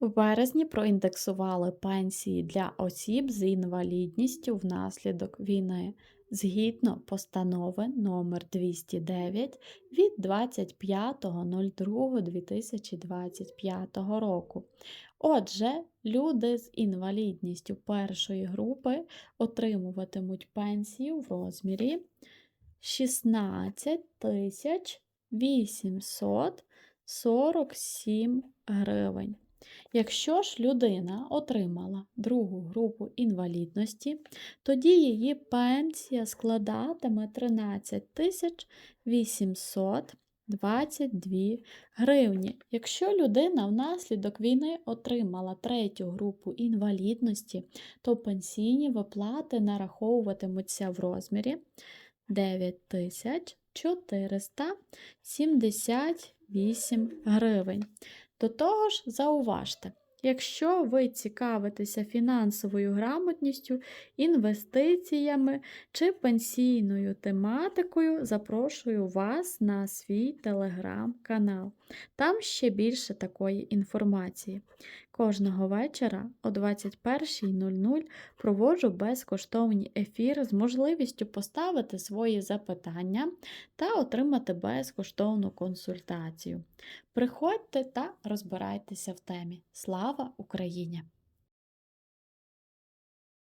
В березні проіндексували пенсії для осіб з інвалідністю внаслідок війни згідно постанови номер 209 від 25.02.2025 року. Отже, люди з інвалідністю першої групи отримуватимуть пенсію в розмірі 16 847 гривень. Якщо ж людина отримала другу групу інвалідності, тоді її пенсія складатиме 13 822 гривні. Якщо людина внаслідок війни отримала третю групу інвалідності, то пенсійні виплати нараховуватимуться в розмірі 9 тисяч 478 гривень. До того ж, зауважте, якщо ви цікавитеся фінансовою грамотністю, інвестиціями чи пенсійною тематикою, запрошую вас на свій телеграм-канал. Там ще більше такої інформації. Кожного вечора о 21.00 проводжу безкоштовні ефіри з можливістю поставити свої запитання та отримати безкоштовну консультацію. Приходьте та розбирайтеся в темі. Слава Україні!